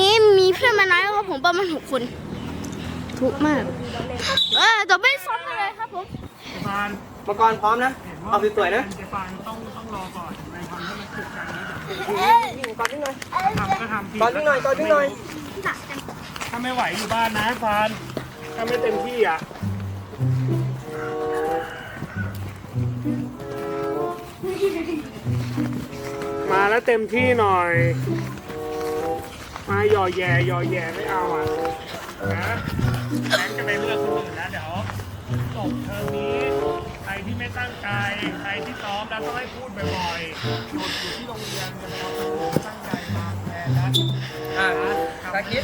นี้มีเพื่อนมาน้อยครับผมประมาณหกคน ทุกข์มาก เออเดี๋ยวไม่ซ้อมกันเลยครับผมฟานมังกรพร้อมนะเอาสวยๆนะเจฟานต้องต้องรอก่อนในทำให้มันถูกกันนี้วิ่งก่อนวิ่งหน่อยทำก็ทำทีก่อนวิ่งหน่อยก่อนวิ่งหน่อยถ้าไม่ไหวอยู่บ้านนะฟานถ้าไม่เต็มที่อะมาแล้วเต็มที่หน่อย มาหย่อแย่หย่อแย่ไม่เอาอะนะแบงค์จะไปเลือกคนอื่นนะเดี๋ยวจบเทอมนี้ ใครที่ไม่ตั้งใจ ใครที่ซ้อมแล้วต้องให้พูดบ่อยๆหยุดอยู่ที่โรงเรียนจะไปเอาคนอื่นตั้งใจมาแทนนะอะตาคิด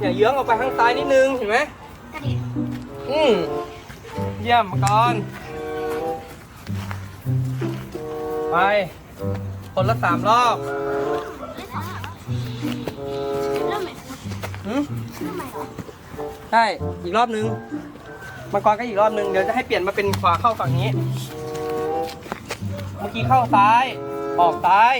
อย่าเยื้องออกไปข้างซ้ายนิดนึงเห็นไหมอืมเยี่ยมมังกรไป คนละสามรอบ ใช่อีกรอบนึงมังกรก็อีกรอบนึงเดี๋ยวจะให้เปลี่ยนมาเป็นขวาเข้าฝั่งนี้ เมื่อกี้เข้าซ้าย ออกซ้าย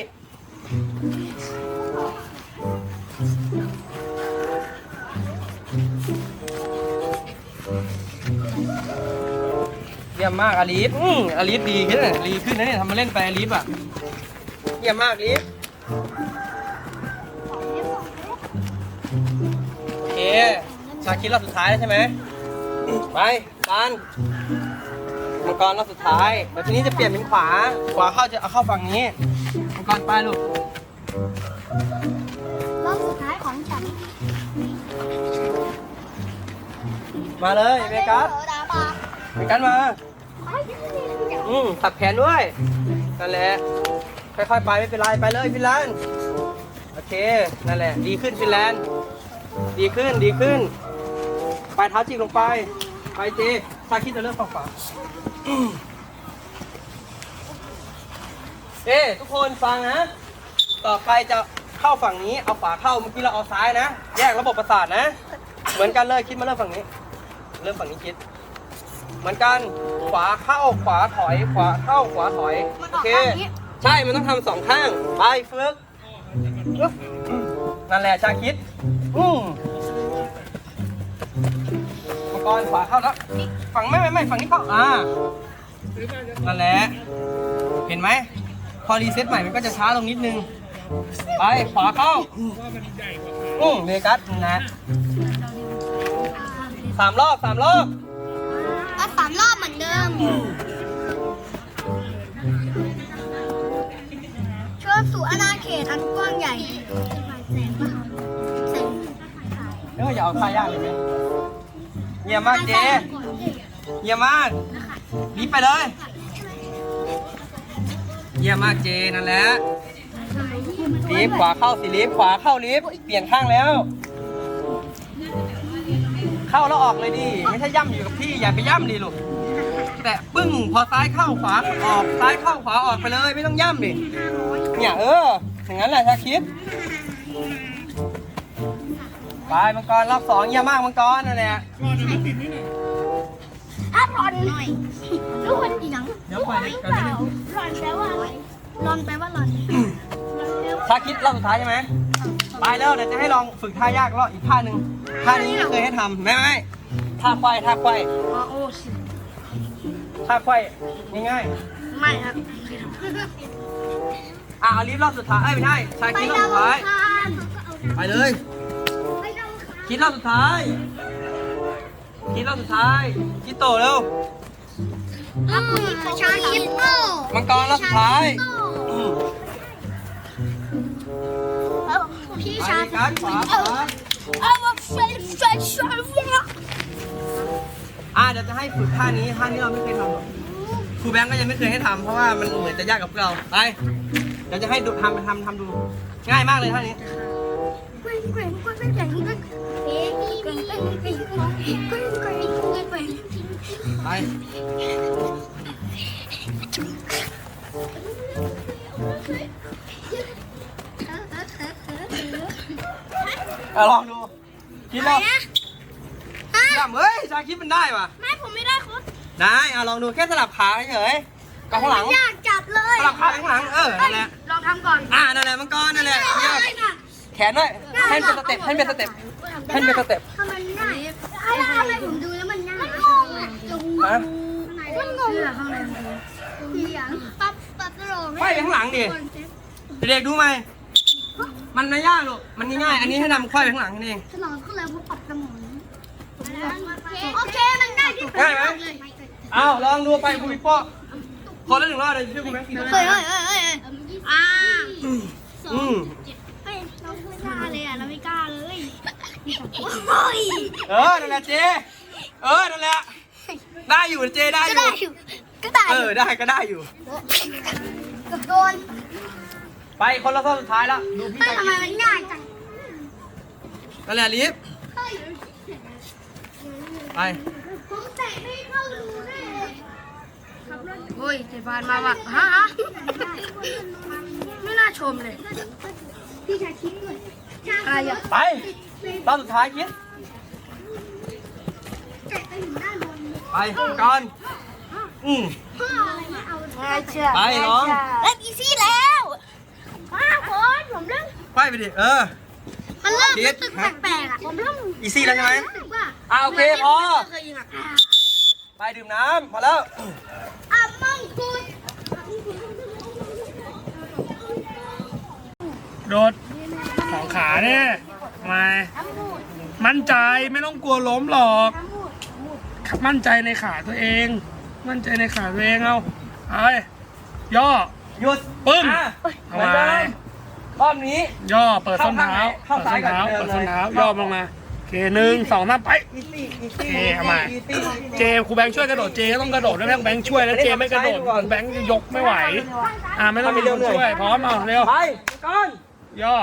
เยี่ยมมากอลีฟอืมอลีฟดีขึ้นนะดีขึ้นนะเนี่ยทำมาเล่นไปอลีฟอะ เยี่ยมมากอลีฟ ชาคิดรอบสุดท้ายแล้วใช่ไหมไปปานมังกรรอบสุดท้ายเดี๋ยวทีนี้จะเปลี่ยนเป็นขวา ขวาเข้าจะเอาเข้าฝั่งนี้มังกรไปลูกรอบสุดท้ายของฉันมาเลยเมกัสเมกัสมาอืมถักแขนด้วยนั่นแหละค่อยๆไปไม่เป็นไรไปเลยฟินแลนด์โอเคนั่นแหละ ดีขึ้นฟินแลนด์ดีขึ้นดีขึ้น ปลายเท้าจิกลงไป ไปเจชาคิดจะเริ่มฝั่งขวาเอ้ทุกคนฟังนะ ต่อไปจะเข้าฝั่งนี้ เอาขวาเข้า เมื่อกี้เราเอาซ้ายนะ แยกระบบประสาทนะ เหมือนกันเลยคิดมาเริ่มฝั่งนี้ เริ่มฝั่งนี้คิด เหมือนกัน ขวาเข้า ขวาถอย ขวาเข้า ขวาถอย โอเค ใช่ มันต้องทำสองข้าง ไปฝึกนั่นแหละชาคิด อืม มังกรขวาเข้าแล้วฝั่งไม่ไม่ไม่ฝั่งนี้เข้าอ่านั่นแหละเห็นไหม พอรีเซ็ตใหม่มันก็จะช้าลงนิดนึง ไปขวาเข้าอืมเมกัสนะสามรอบสามรอบสามรอบเหมือนเดิมเชิญสู่อาณาเขตอันกว้างใหญ่ เอออย่าเอาท่ายากเลยไหมเยี่ยมมากเจเยี่ยมมากรีบไปเลยเยี่ยมมากเจนั่นแหละรีบขวาเข้าสิรีบขวาเข้ารีบเปลี่ยนข้างแล้ว เข้าแล้วออกเลยดิไม่ใช่ย่ำอยู่กับที่อย่าไปย่ำดิลูกแต่ปึ้งพอซ้ายเข้าขวาออกซ้ายเข้าขวาออกไปเลย ไม่ต้องย่ำดิเนี่ยเอออย่างนั้นแหละชาคิด ไปมังกรรอบสองเยี่ยมมากมังกรนั่นแหละถ้าร้อนหน่อยรู้คนอีหยังเดี๋ยวไปหกัรืนอเปล่าร้อนแปลว่าอะไรร้อนแปลว่าร้อนชาคิดรอบสุดท้ายใช่ไหมไปแล้วเดี๋ยวจะให้ลองฝึกท่ายากรอบอีกท่าหนึ่งท่านี้ไม่เคยให้ทำไม่ไม่ท่าควายท่าควายอ๋อโอ้สิท่าควายง่ายไม่ครับๆอะเอาลิฟต์รอบสุดท้ายเอ้ยไม่ใช่ชาคิดรอบสุดท้ายไปเลย คิดรอบสุดท้าย คิดรอบสุดท้าย คิดโตเร็วชาคิปโป้มังกรรอบสุดท้ายอืมพี่ไปชาการขวาขวาเอาว่าเฟรนเฟรนชาว่าอะเดี๋ยวจะให้ฝึกท่านี้ท่านี้เราไม่เคยทำหรอกครูแบงก์ก็ยังไม่เคยให้ทำเพราะว่ามันเหมือนจะยากกับพวกเราไปเดี๋ยวจะให้ดูทำไปทำทำดู ง่ายมากเลยท่านี้ไไปเอาลองดูคิดว่าย่ำเฮ้ยชาคิดมันได้ป่ะไม่ผมไม่ได้ครับได้เอาลองดูแค่สลับขาเฉยๆกับข้างหลังอยากจับเลยสลับขาข้างหลังเออนั่นแหละลองทำก่อนอ่านั่นแหละมังกรนั่นแหละแขนด้วยให้เป็นสเต็ปให้เป็นสเต็ปให้เป็นสเต็ป อะไรอะไรผมดูแล้วมันง่ายมันงงอะจงฮะมันงงอะข้างในมันเสียงปั๊บปั๊บตลอดไขว้ไปข้างหลังดิ เด็กๆดูไหม มันไม่ยากหรอก มันง่ายๆอันนี้ให้นำไขว้ไปข้างหลังนี่เองสมองขึ้นแล้วผมปรับสมองโอเค มันง่ายที่สุดง่ายไหมเลยเอาลองดูไปคุณพี่โป้คนละหนึ่งรอบเลยช่วยคุณแม่เฮ้ยเฮ้ยเฮ้ยเฮ้ยอ่า อืม เฮ้ยเราไม่กล้าเลยอะเราไม่กล้าเลย โอ้ยเออนั่นแหละเจ เออนั่นแหละ ได้อยู่เจได้อก็ยู่ ได้อยู่ก็ได้เออได้ก็ได้อยู่กับโดนไปคนละข้อสุดท้ายแล้วดูพี่ไม่ไปทำไมมันง่ายจังนั่นแหละลิฟเฮ้ยไปผมเตะไม่เข้ารูด้วยโอ้ยเจฟานมาว่ะฮะฮะไม่น่าชมเลย พี่ชายคิดด้วย อะไรอะ ไป รอบสุดท้ายคิดเตะไปถึงด้านบนไปก่อนอืมพ่ออะไรไม่เอาง่ายเชื่อไปน้องเล่นอีซี่แล้วอ้าวคนผมเริ่มไปไปดิเออมันเริ่มคิดรู้สึกแปลกๆอะผมเริ่มอีซี่แล้วใช่ไหมรู้สึกว่าอ่าโอเคพอเคยยิงอะไปดื่มน้ำพอแล้วอะมังคุดโดดสองขาเนี่ย ทำไมมั่นใจไม่ต้องกลัวล้มหรอกมั่นใจในขาตัวเอง มั่นใจในขาตัวเองเอาเอาไปย่อหยุดปึ้งอะเอาเหมือนไว้เดิมรอบนี้ ย่อเปิดส้นเท้าเข้าเปิดซ้าส้ยนเท้าก่อนเปิดส้นเท้าเดินเลยย่อลงมาโอเคหนึ่งสองสามไป อีซี่อีซี่โอเคเอาใหม่อีซี่เจครูแบงค์ช่วยกระโดดเจก็ต้องกระโดดด้วยแม่แบงค์ช่วยแล้วเจไม่กระโดดครูแบงค์จะยกไม่ไหว อ่าไม่ต้องมีคนช่วยพร้อมเอาเร็วไปก่อนย่อ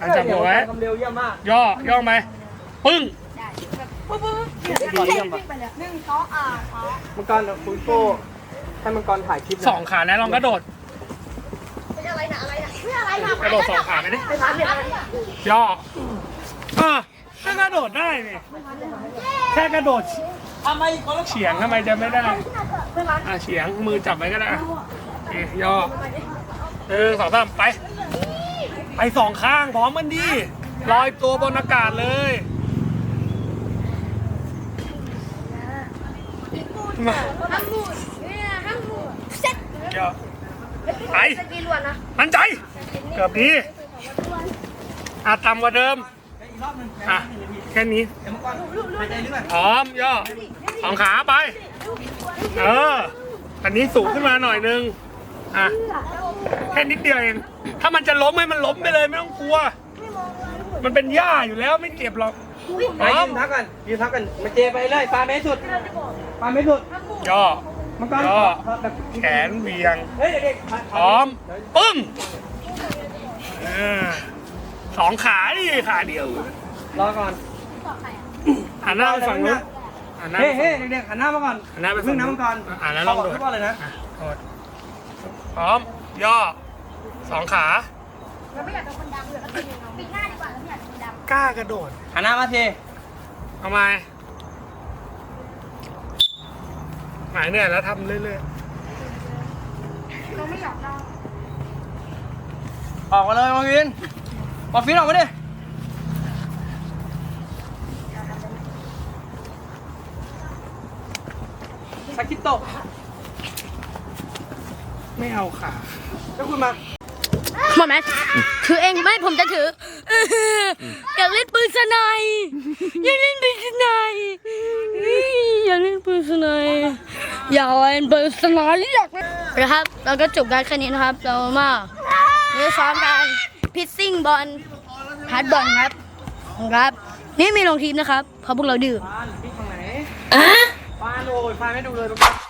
อันจับหัวไว้ทำเร็วเยี่ยมมากย่อย่อไหมปึ้งก่อนเยี่ยมปะมังกรคุณโก้ให้มังกรถ่ายคลิปหน่ยสองขาแล้วลองกระโดดเป็นอะไรนะอะไรนะเพื่ออะไรนะกระโดดสองขาไปดิย่ออะถ้ากระโดดได้นี่แค่กระโดดทำไมคนละเฉียงทำไมจะไม่ได้อะเฉียงมือจับไว้ก็ได้อะโอเคย่อหนึ่งสองสามไป ไปสองข้างพร้อมกันดีลอยตัวบนอากาศเลยมาห้ามมูดเนี่ยห้ามมูดเซ็ตย่อไปกีล้วนนะมั่นใจเกือบดีอะต่ำกว่าเดิมอีกรอบหนึงอะแค่นี้เดี๋ยวมังกรหายใจลึกหน่อยพร้อมย่อสองขาไป เออ อันนี้สูงขึ้นมาหน่อยนึง อะแค่นิดเดียวเอง ถ้ามันจะล้มให้มันล้มไปเลยไม่ต้องกลัว มันเป็นหญ้าอยู่แล้วไม่เจ็บหรอกพไปร้อยืมนทักกันยืนทักกันมาเจไปเลยปลาไม่สุดปลาไม่สุดย่อมังกรย่อแบบแขนเวียงเฮ้ยเด็กๆพร้อมปึ้งเออสองขาดิขาเดียว รอก่อนหันหน้าไปฝั่งนู้นหันหน้าไปเฮ้ยฝั่งเฮ้ยเด็กๆหันหน้ามาก่อนหันหน้าไปพึ่ฝั่งงน้ำมังกรอ่าแล้วลองโดดทุกคนเลยนะอะโดด พร้อม ย่อสองขาเราไม่อยากเป็นคนดังเลยเราเป็นยังไงปิดหน้าดีกว่าเราไม่อยากเป็นคนดังกล้ากระโดดหันหน้ามาเททำไมหายเหนื่อยแล้วทำเรื่อยเราไม่อยากดังออกมาเลยมาวินมาฟินออกมาดิสกิปโตะๆ ไม่เอาขาแล้วคุณมามาไหมถือเองไม่ผมจะถืออยากเล่นปืนสไนป์อยากเล่นปืนสไนป์อยากเล่นปืนสไนป์อยากเล่นปืนสไนป์อยากเล่นนะครับ เราก็จบกันแค่นี้นะครับ เรามาเนื้อซ้อมการพิซซิ่งบอลฮาร์ดบอลครับครับ นี่มีลงทีมนะครับเพราะพวกเราดื้อฟานพี่ฝั่งไหนอะฟานโอ้ยฟานไม่ดูเลยทุกคน